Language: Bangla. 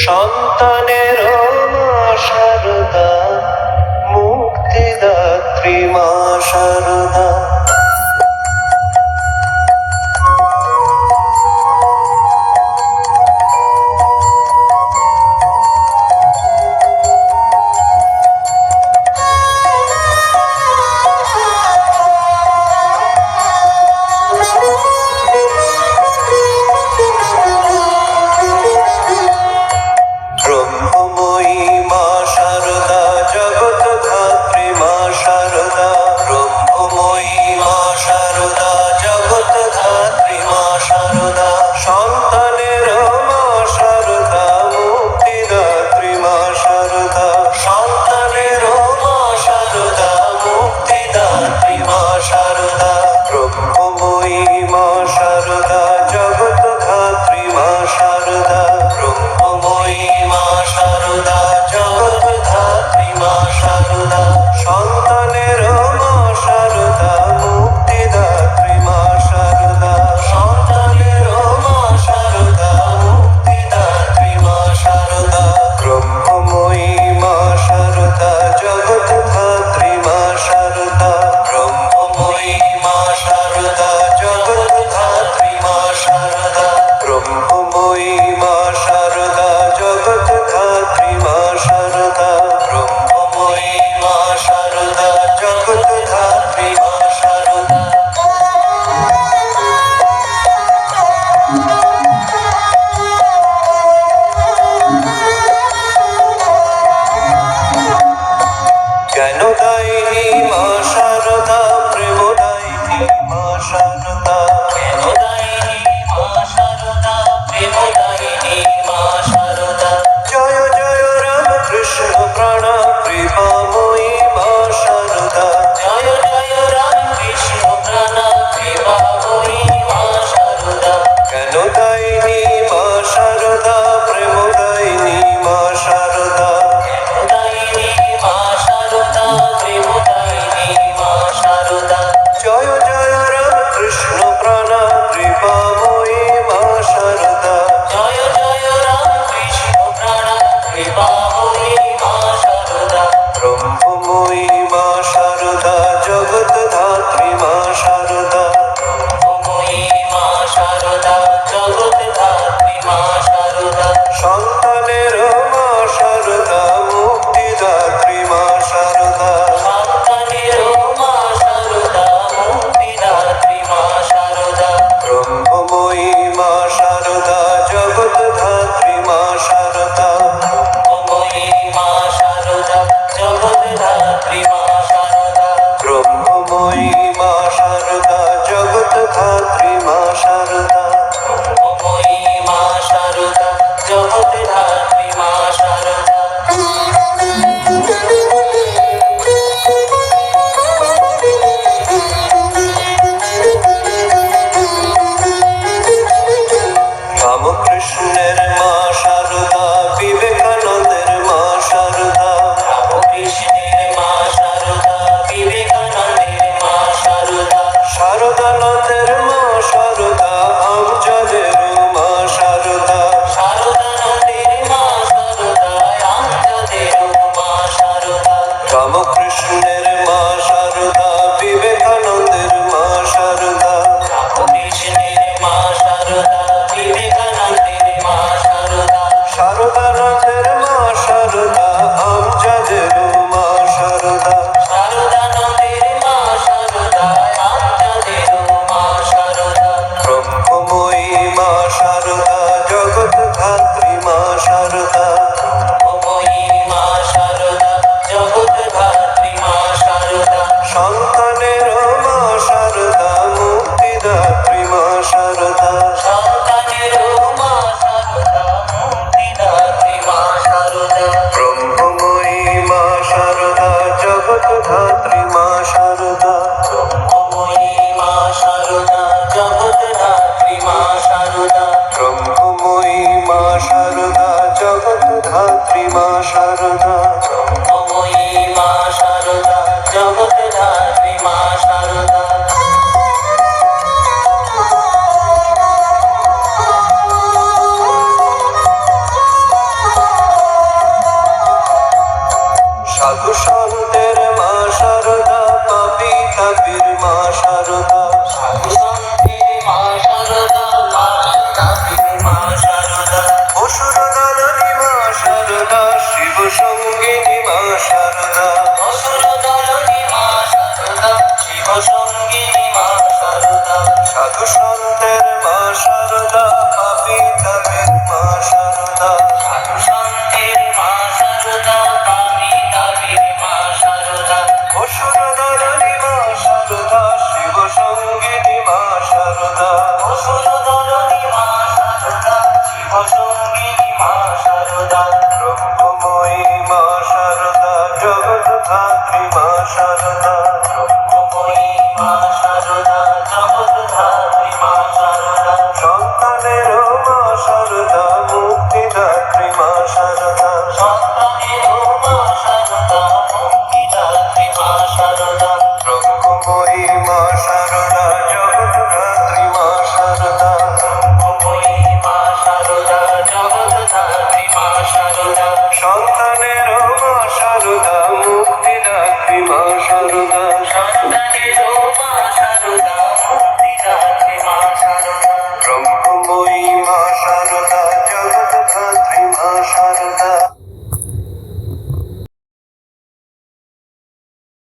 সন্তানের মা সারদা মুক্তিদাত্রী মা সারদা নাই মা শারদা প্রেম নাই মা শারদা জগদ্ধাত্রী মা সারদা। অমরী মা সারদা জগদ্ধাত্রী মা সারদা। ব্রহ্মময়ী মা সারদা জগদ্ধাত্রী মা সারদা।